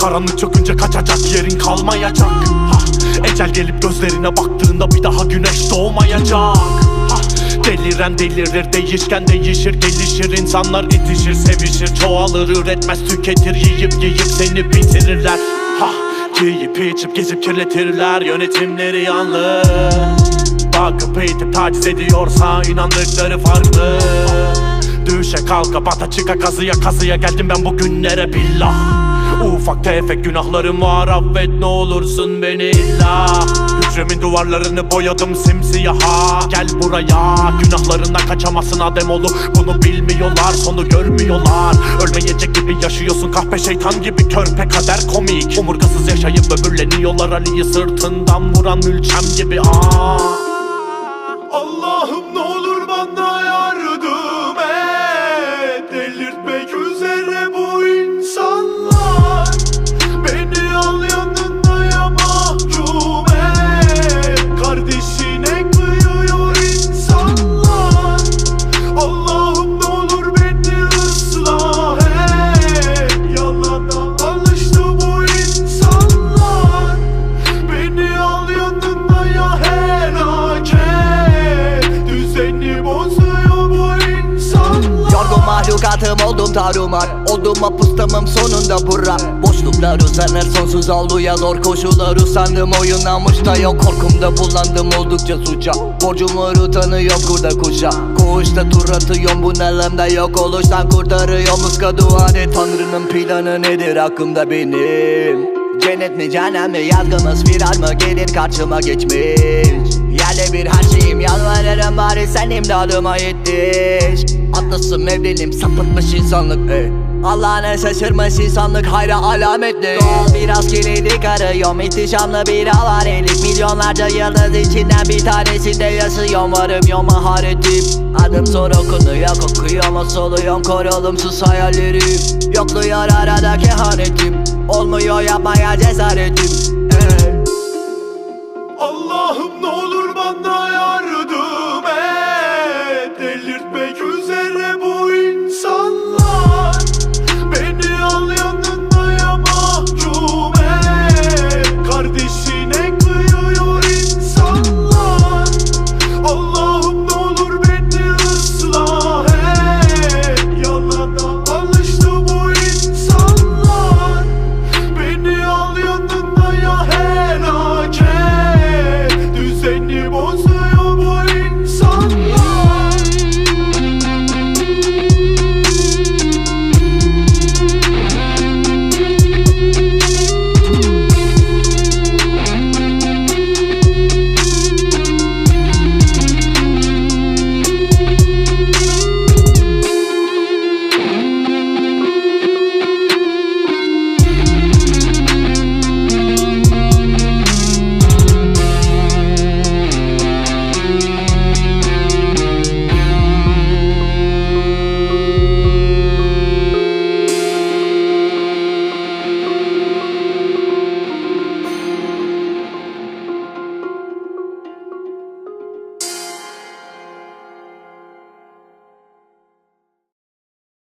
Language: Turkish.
Karanlık çökünce kaçacak yerin kalmayacak. Ecel gelip gözlerine baktığında bir daha güneş doğmayacak. Ha, Deliren delirir değişken değişir gelişir insanlar itişir sevişir çoğalır üretmez tüketir yiyip yiyip seni bitirirler. Ha, Giyip içip gezip kirletirler yönetimleri yanlış Bakıp eğitip taciz ediyorsa inandıkları farklı. Düşe kalka bata çıka kazıya kazıya geldim ben bugünlere billah Ufak tefek günahlarım var affet ne olursun beni illa. Hücremin duvarlarını boyadım simsiyaha. Gel buraya günahlarına kaçamazsın adem olu Bunu bilmiyorlar sonu görmüyorlar. Ölmeyecek gibi yaşıyorsun kahpe şeytan gibi körpe kader komik. Omurgasız yaşayıp böbürleniyorlar Ali'yi sırtından vuran mülçem gibi aa Yorgun mahlukatım oldum tarumar. Oldum mapustamım sonunda bura Boşluklar uzanır sonsuz avluya zor koşullar usandım. Oyun namusta yok korkumda bulandım. Oldukça suça. Borcum var utanıyor kurda kuşa. Koğuşta tur atıyorum bu nelemde yok. Oluştan kurtarıyor Muska dua et Tanrı'nın planı nedir hakkımda benim? Cennet mi cehennem mi? Yazgımız firar mı? Gelir karşıma geçmiş Yerle bir her şeyim yalvarırım bari sen imdadıma yetiş. Atlasım evlenim sapıtmış insanlık ey. Allah'ına şaşırmış insanlık hayra alametli. Doğal biraz kilidik arıyorum İhtişamlı bir avarelik Milyonlarca yıldız içinden bir tanesinde yaşıyorum Varım yok maharetim. Adım zor okunuyor kokuyor mu soluyorum Korulumsuz hayallerim. Yokluyor arada kehanetim Olmuyor yapmaya cesaretim. Allah'ım ne olur bana